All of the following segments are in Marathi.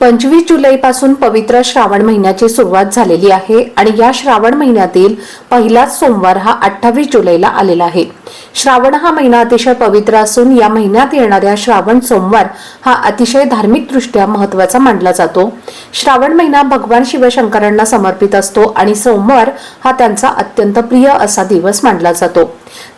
पंचवीस जुलैपासून पवित्र श्रावण महिन्याची सुरुवात झालेली आहे आणि या श्रावण महिन्यातील पहिलाच सोमवार हा अठ्ठावीस जुलैला आलेला आहे. श्रावण हा महिना अतिशय पवित्र असून या महिन्यात येणाऱ्या श्रावण सोमवार हा अतिशय धार्मिकदृष्ट्या महत्त्वाचा मानला जातो. श्रावण महिना भगवान शिवशंकरांना समर्पित असतो आणि सोमवार हा त्यांचा अत्यंत प्रिय असा दिवस मानला जातो.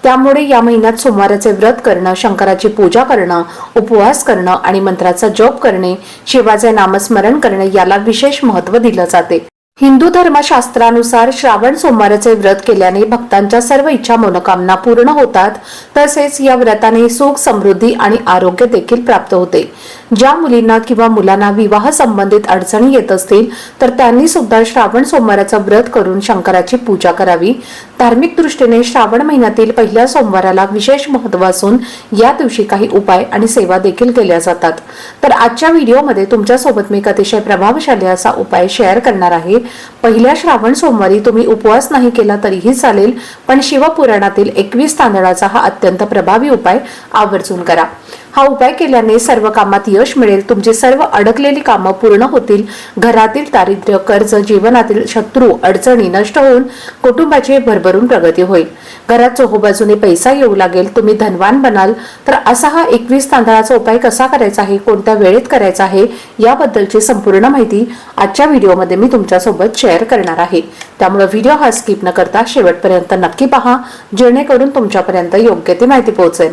त्यामुळे या महिन्यात सोमवाराचे व्रत करणं शंकराची पूजा करणं उपवास करणं आणि मंत्राचा जप करणे शिवाचे नामस्मरण करणे याला विशेष महत्त्व दिलं जाते. हिंदू धर्मशास्त्रानुसार श्रावण सोमवाराचे व्रत केल्याने भक्तांच्या सर्व इच्छा मनोकामना पूर्ण होतात. तसेच या व्रताने सुख समृद्धी आणि आरोग्य देखील प्राप्त होते. ज्या मुलींना किंवा मुलांना विवाह संबंधित अडचणी येत असतील तर त्यांनी सुद्धा श्रावण सोमवाराचं व्रत करून शंकराची पूजा करावी. धार्मिक दृष्टीने श्रावण महिन्यातील पहिल्या सोमवाराला विशेष महत्त्व असून या दिवशी काही उपाय आणि सेवा देखील केल्या जातात. तर आजच्या व्हिडिओमध्ये तुमच्यासोबत मी एक अतिशय प्रभावशाली असा उपाय शेअर करणार आहे. पहिल्या श्रावण सोमवारी तुम्ही उपवास नाही केला तरीही चालेल पण शिवपुराणातील एकवीस तांदळाचा हा अत्यंत प्रभावी उपाय आवर्जून करा. हा उपाय केल्याने सर्व कामात यश मिळेल. तुमची सर्व अडकलेली कामं पूर्ण होतील. घरातील दारिद्र्य कर्ज जीवनातील शत्रू अडचणी नष्ट होऊन कुटुंबाची भरभरून प्रगती होईल. घरात चोहोबाजूने पैसा येऊ लागेल. तुम्ही धनवान बनाल. तर असा हा एकवीस तांदळाचा उपाय कसा करायचा आहे? कोणत्या वेळेत करायचा आहे? याबद्दलची संपूर्ण माहिती आजच्या व्हिडिओमध्ये मी तुमच्यासोबत शेअर करणार आहे. त्यामुळे व्हिडिओ हा स्किप न करता शेवटपर्यंत नक्की पहा. जेणेकरून तुमच्यापर्यंत योग्य ती माहिती पोहोचेल.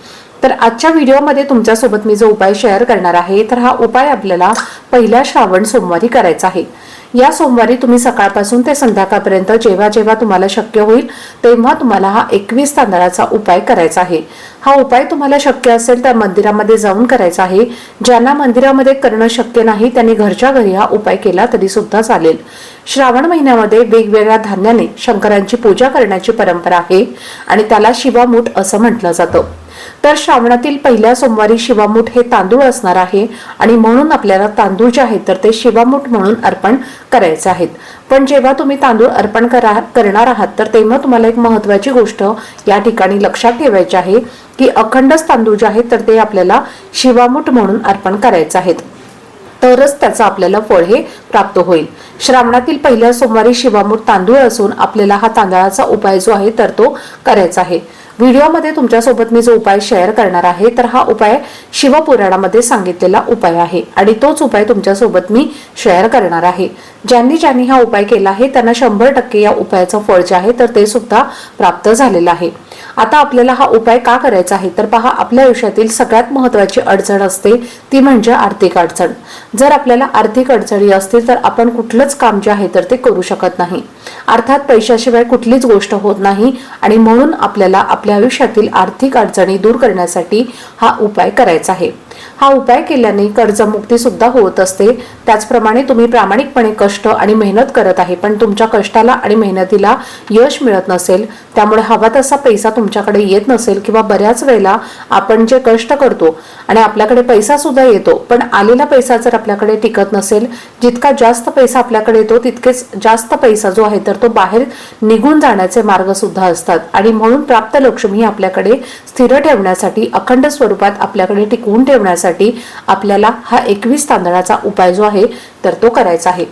तर आजच्या व्हिडिओमध्ये तुमच्यासोबत मी जो उपाय शेअर करणार आहे तर हा उपाय आपल्याला पहिल्या श्रावण सोमवारी करायचा आहे. या सोमवारी तुम्ही सकाळपासून ते संध्याकाळपर्यंत जेव्हा जेव्हा तुम्हाला शक्य होईल तेव्हा तुम्हाला हा एकवीस तांदळाचा उपाय करायचा आहे. हा उपाय तुम्हाला शक्य असेल तर मंदिरामध्ये जाऊन करायचा आहे. ज्यांना मंदिरामध्ये करणं शक्य नाही त्यांनी घरच्या घरी हा उपाय केला तरी सुद्धा चालेल. श्रावण महिन्यामध्ये वेगवेगळ्या धान्याने शंकरांची पूजा करण्याची परंपरा आहे आणि त्याला शिवामूठ असं म्हटलं जातं. तर श्रावणातील पहिल्या सोमवारी शिवामूठ हे तांदूळ असणार आहे आणि म्हणून आपल्याला तांदूळ जे आहेत तर ते शिवामूठ म्हणून अर्पण करायचे आहेत. पण जेव्हा तुम्ही तांदूळ अर्पण करा करणार आहात तर तेव्हा तुम्हाला एक महत्वाची गोष्ट या ठिकाणी लक्षात ठेवायची आहे की अखंडच तांदूळ जे आहेत तर ते आपल्याला शिवामूठ म्हणून अर्पण करायचे आहेत. तरच त्याचं आपल्याला फळ हे प्राप्त होईल. श्रावणातील पहिल्या सोमवारी शिवामूठ तांदूळ असून आपल्याला हा तांदळाचा उपाय जो आहे तर तो करायचा आहे. व्हिडिओमध्ये तुमच्यासोबत मी जो उपाय शेअर करणार आहे तर हा उपाय शिवपुराणामध्ये सांगितलेला उपाय आहे आणि तोच उपाय तुमच्यासोबत मी शेअर करणार आहे. ज्यांनी ज्यांनी हा उपाय केला आहे त्यांना शंभर टक्के या उपायाचं फळ जे आहे तर ते सुद्धा प्राप्त झालेलं आहे. आता आपल्याला हा उपाय का करायचा आहे तर पहा आपल्या आयुष्यातील सगळ्यात महत्वाची अडचण असते ती म्हणजे आर्थिक अडचण. जर आपल्याला आर्थिक अडचणी असतील तर आपण कुठलंच काम जे आहे तर ते करू शकत नाही. अर्थात पैशाशिवाय कुठलीच गोष्ट होत नाही आणि म्हणून आपल्याला आपल्या आयुष्यातील आर्थिक अडचणी दूर करण्यासाठी हा उपाय करायचा आहे. हा उपाय केल्याने कर्जमुक्ती सुद्धा होत असते. त्याचप्रमाणे तुम्ही प्रामाणिकपणे कष्ट आणि मेहनत करत आहे पण तुमच्या कष्टाला आणि मेहनतीला यश मिळत नसेल. त्यामुळे हवा तसा पैसा तुमच्याकडे येत नसेल किंवा बऱ्याच वेळेला आपण जे कष्ट करतो आणि आपल्याकडे पैसा सुद्धा येतो पण आलेला पैसा जर आपल्याकडे टिकत नसेल जितका जास्त पैसा आपल्याकडे येतो तितकेच जास्त पैसा जो आहे तर तो बाहेर निघून जाण्याचे मार्ग सुद्धा असतात. आणि म्हणून प्राप्त लक्ष्मी आपल्याकडे स्थिर ठेवण्यासाठी अखंड स्वरूपात आपल्याकडे टिकवून ठेवण्यासाठी आपल्याला हा एकवीस तांदळाचा उपाय जो आहे तर तो करायचा आहे.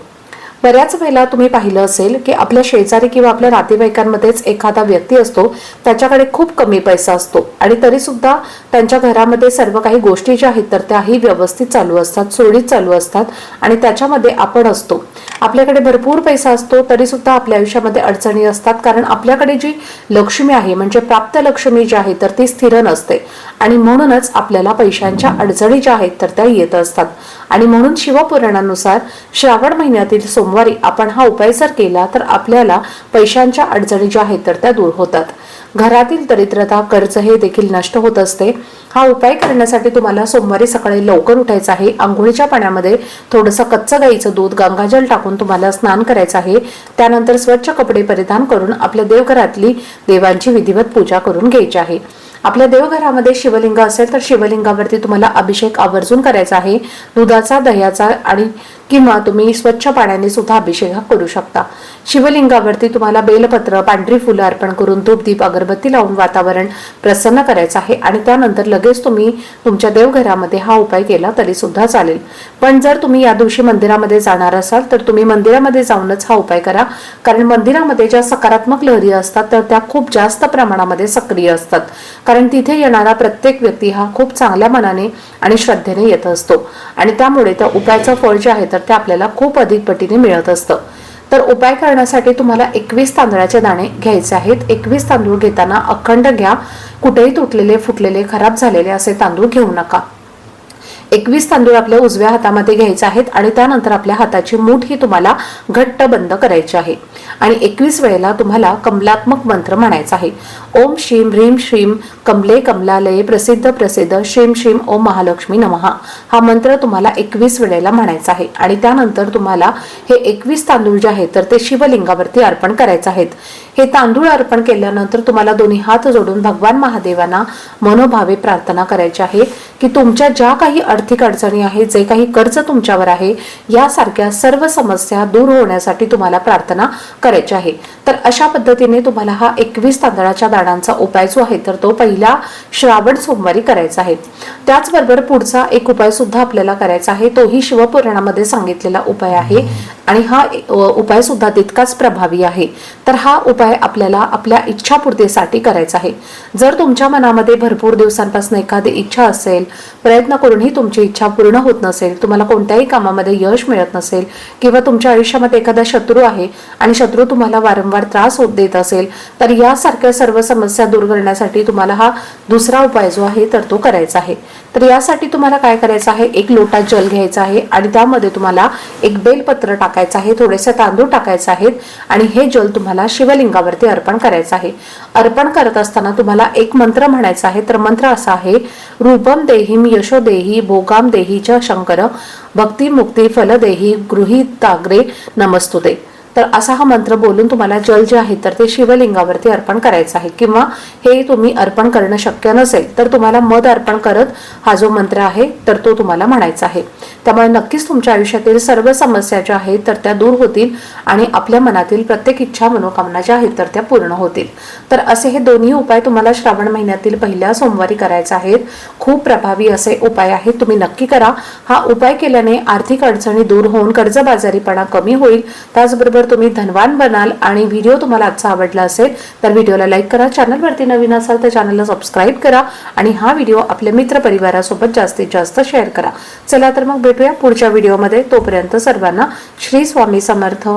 बऱ्याच वेळेला तुम्ही पाहिलं असेल की आपल्या शेजारी किंवा आपल्या नातेवाईकांमध्येच एखादा व्यक्ती असतो त्याच्याकडे खूप कमी पैसा असतो. आणि तरी सुद्धा त्यांच्या घरामध्ये सर्व काही गोष्टी ज्या आहेत तर त्याही व्यवस्थित चालू असतात सुरळीत चालू असतात आणि त्याच्यामध्ये आपण असतो. आपल्याकडे भरपूर पैसा असतो तरी सुद्धा आपल्या आयुष्यामध्ये अडचणी असतात. कारण आपल्याकडे जी लक्ष्मी आहे म्हणजे प्राप्त लक्ष्मी जी आहे तर ती स्थिर नसते. आणि म्हणूनच आपल्याला पैशांच्या अडचणी ज्या आहेत तर त्या येत असतात. आणि म्हणून शिवपुराणानुसार श्रावण महिन्यातील सोमवारी आपण हा उपाय जर केला तर आपल्याला पैशांच्या अडचणी ज्या आहेत तर त्या दूर होतात. घरातील दरिद्रता कर्ज हे देखील नष्ट होत असते. हा उपाय करण्यासाठी तुम्हाला सोमवारी सकाळी लवकर उठायचं आहे. आंघोळीच्या पाण्यामध्ये थोडंसं कच्चं गाईचं दूध गंगाजल टाकून तुम्हाला स्नान करायचं आहे. त्यानंतर स्वच्छ कपडे परिधान करून आपल्या देवघरातली देवांची विधिवत पूजा करून घ्यायची आहे. आपल्या देवघरामध्ये शिवलिंग असेल तर शिवलिंगावरती तुम्हाला अभिषेक आवर्जून करायचा आहे. दुधाचा दह्याचा आणि किंवा तुम्ही स्वच्छ पाण्याने सुद्धा अभिषेक करू शकता. शिवलिंगावरती तुम्हाला बेलपत्र पांढरी फुलं अर्पण करून धूपदीप अगरबत्ती लावून वातावरण प्रसन्न करायचं आहे आणि त्यानंतर लगेच तुम्ही तुमच्या देवघरामध्ये हा उपाय केला तरी सुद्धा चालेल. पण जर तुम्ही या दिवशी मंदिरामध्ये जाणार असाल तर तुम्ही मंदिरामध्ये जाऊनच हा उपाय करा. कारण मंदिरामध्ये ज्या सकारात्मक लहरी असतात तर त्या खूप जास्त प्रमाणामध्ये सक्रिय असतात. कारण तिथे येणारा प्रत्येक व्यक्ती हा खूप चांगल्या मनाने आणि श्रद्धेने येत असतो. आणि त्यामुळे त्या उपायाचं फळ जे आहे तर असतात ते आपल्याला खूप अधिक पटीने मिळत असतं. तर उपाय करण्यासाठी तुम्हाला एकवीस तांदळाचे दाणे घ्यायचे आहेत. एकवीस तांदूळ घेताना अखंड घ्या. कुठेही तुटलेले फुटलेले खराब झालेले असे तांदूळ घेऊ नका. एकवीस तांदूळ आपल्या उजव्या हातामध्ये घ्यायचे आहेत आणि त्यानंतर आपल्या हाताची मूठ ही तुम्हाला घट्ट बंद करायची आहे. आणि एकवीस वेळेला तुम्हाला कमलात्मक मंत्र म्हणायचा आहे. ओम श्रीम ह्रीम श्रीम कमले कमलालये प्रसिद्ध प्रसिद्ध श्रीम श्रीम ओम महालक्ष्मी नमहा हा मंत्र तुम्हाला एकवीस वेळेला म्हणायचा आहे. आणि त्यानंतर तुम्हाला हे एकवीस तांदूळ जे आहेत तर ते शिवलिंगावरती अर्पण करायचे आहेत. हे तांदूळ अर्पण केल्यानंतर तुम्हाला दोन्ही हात जोडून भगवान महादेवांना मनोभावे प्रार्थना करायची आहे की तुमच्या ज्या काही आर्थिक अडचणी आहेत जे काही कर्ज तुमच्यावर आहे यासारख्या सर्व समस्या दूर होण्यासाठी तुम्हाला प्रार्थना करायची आहे. तर अशा पद्धतीने तुम्हाला हा एकवीस तांदळाच्या झाडांचा उपाय जो आहे तर तो पहिला श्रावण सोमवारी करायचा आहे. त्याचबरोबर पुढचा एक उपाय सुद्धा आपल्याला करायचा आहे. तोही शिवपुराणामध्ये सांगितलेला उपाय आहे. आणि हा उपाय सुद्धा तितकाच प्रभावी आहे. तर हा उपाय आपल्याला आपल्या इच्छापूर्तीसाठी करायचा आहे. जर तुमच्या मनामध्ये भरपूर दिवसांपासून एखादी इच्छा असेल प्रयत्न करूनही तुमची इच्छा पूर्ण होत नसेल तुम्हाला कोणत्याही कामामध्ये यश मिळत नसेल किंवा तुमच्या आयुष्यामध्ये एखादा शत्रू आहे आणि शत्रू तुम्हाला वारंवार त्रास होत देत असेल तर यासारख्या सर्व समस्या दूर करण्यासाठी तुम्हाला हा दुसरा उपाय जो आहे तर तो करायचा आहे. तर यासाठी तुम्हाला काय करायचं आहे? एक लोटा जल घ्यायचा आहे आणि त्यामध्ये तुम्हाला एक बेलपत्र टाकायचं आहे थोडेसे तांदूळ टाकायचे आहेत आणि हे जल तुम्हाला शिवलिंगावरती अर्पण करायचं आहे. अर्पण करत असताना तुम्हाला एक मंत्र म्हणायचा आहे. तर मंत्र असा आहे रूपम देहीम यशो देही भोगाम देही च शंकर भक्ती मुक्ती फल देही गृहीताग्रे नमस्तुते. तर असा हा मंत्र बोलून तुम्हाला जल जे आहे तर ते शिवलिंगावरती अर्पण करायचं आहे. किंवा हे तुम्ही अर्पण करणं शक्य नसेल तर तुम्हाला मध अर्पण करत हा जो मंत्र आहे तर तो तुम्हाला म्हणायचा आहे. त्यामुळे नक्कीच तुमच्या आयुष्यातील सर्व समस्या ज्या आहेत तर त्या दूर होतील आणि आपल्या मनातील प्रत्येक इच्छा मनोकामना ज्या आहेत तर त्या पूर्ण होतील. तर असे हे दोन्ही उपाय तुम्हाला श्रावण महिन्यातील पहिल्या सोमवारी करायचे आहेत. खूप प्रभावी असे उपाय आहेत. तुम्ही नक्की करा. हा उपाय केल्याने आर्थिक अडचणी दूर होऊन कर्जबाजारीपणा कमी होईल. त्याचबरोबर तुम्ही धनवान बनाल आणि व्हिडिओ तुम्हाला आजचा आवडला असेल तर व्हिडिओला लाईक करा चॅनलवरती नवीन असाल तर चॅनलला सबस्क्राईब करा आणि हा व्हिडिओ आपल्या मित्र परिवारासोबत जास्तीत जास्त शेअर करा. चला तर मग भेटूया पुढच्या व्हिडिओमध्ये तोपर्यंत सर्वांना श्री स्वामी समर्थ.